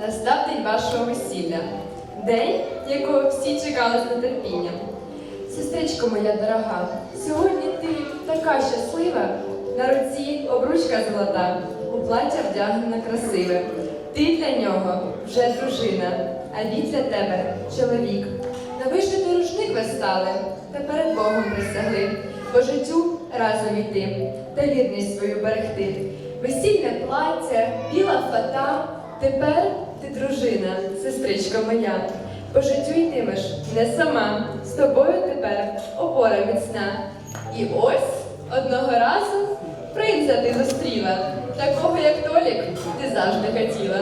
настав день вашого весілля. День, якого всі чекали з нетерпінням. Сестричко моя дорога, сьогодні ти така щаслива, на руці обручка золота, у плаття вдягнена красиве. Ти для нього вже дружина, а він для тебе чоловік. На вишитий рушник ви стали, та перед Богом присягли, по життю разом іти та вірність свою берегти. Весільне плаття, біла фата, тепер ти дружина, сестричко моя. По життю йтимеш не сама, з тобою тепер опора міцна. І ось одного разу принца ти зустріла, такого як Толік ти завжди хотіла.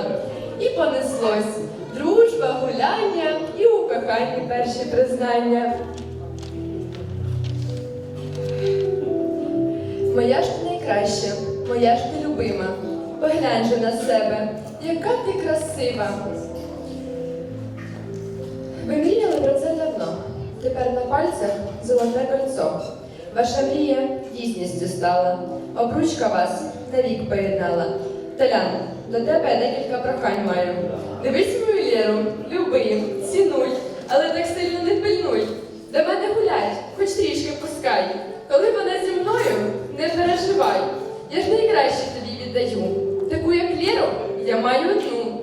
І понеслось дружба, гуляння і у коханні перші признання. Моя ж ти найкраща, моя ж ти любима. Поглянь же на себе, яка ти красива. Ви мріяли про це давно. Тепер на пальцях золоте кольцо. Ваша мрія дійсністю стала. Обручка вас навік поєднала. Толян, до тебе я декілька прохань маю. Дивись мою Лєру, люби, цінуй, але так сильно не пильнуй. До мене гулять, хоч трішки пускай. Коли вона зі мною, не переживай. Я ж найкраще тобі віддаю. Таку, як Лєру, я маю одну.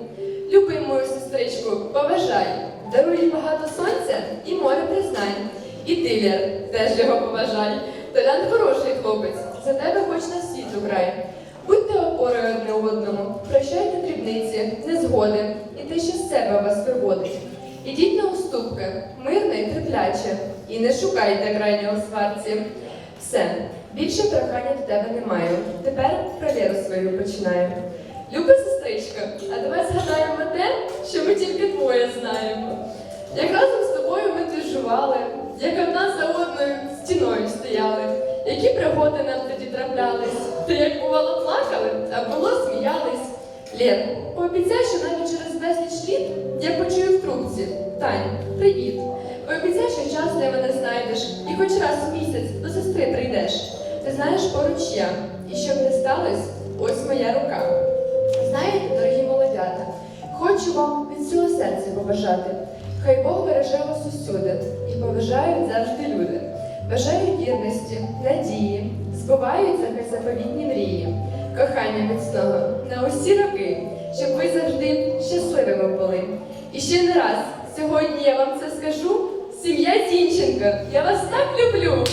Люби мою сестричку, поважай, даруй багато сонця і море признань. І ти, Лєр, теж його поважай. Толян хороший хлопець, за тебе хоч на світу край. Будьте опорою одне одному, прощайте дрібниці, незгоди, і те, що з себе вас виводить. Ідіть на уступки, мирно і терпляче, і не шукайте крайнього сварці. Все, більше прохання до тебе не маю. Тепер про свою починаю. Люба сестричка, а давай згадаємо те, що ми тільки двоє знаємо. Як разом з тобою ми тижували, як одна за одною стіною стояли, які пригоди нам тоді траплялись, то як бувало плакали, а було сміялись. Лєр, пообіцяй, що навіть через безліч літ я почую в трубці. Тань, привіт. Пообіцяй, що час для мене знайдеш і хоч раз в місяць поруч я, і щоб не сталося, ось моя рука. Знаєте, дорогі молодята, хочу вам від цього серця побажати. Хай Бог береже вас усюди і поважають завжди люди. Бажаю вірності, надії, збуваються хай заповітні мрії, кохання міцного на усі роки, щоб ви завжди щасливими були. І ще не раз сьогодні я вам це скажу. Сім'я Зінченко, я вас так люблю!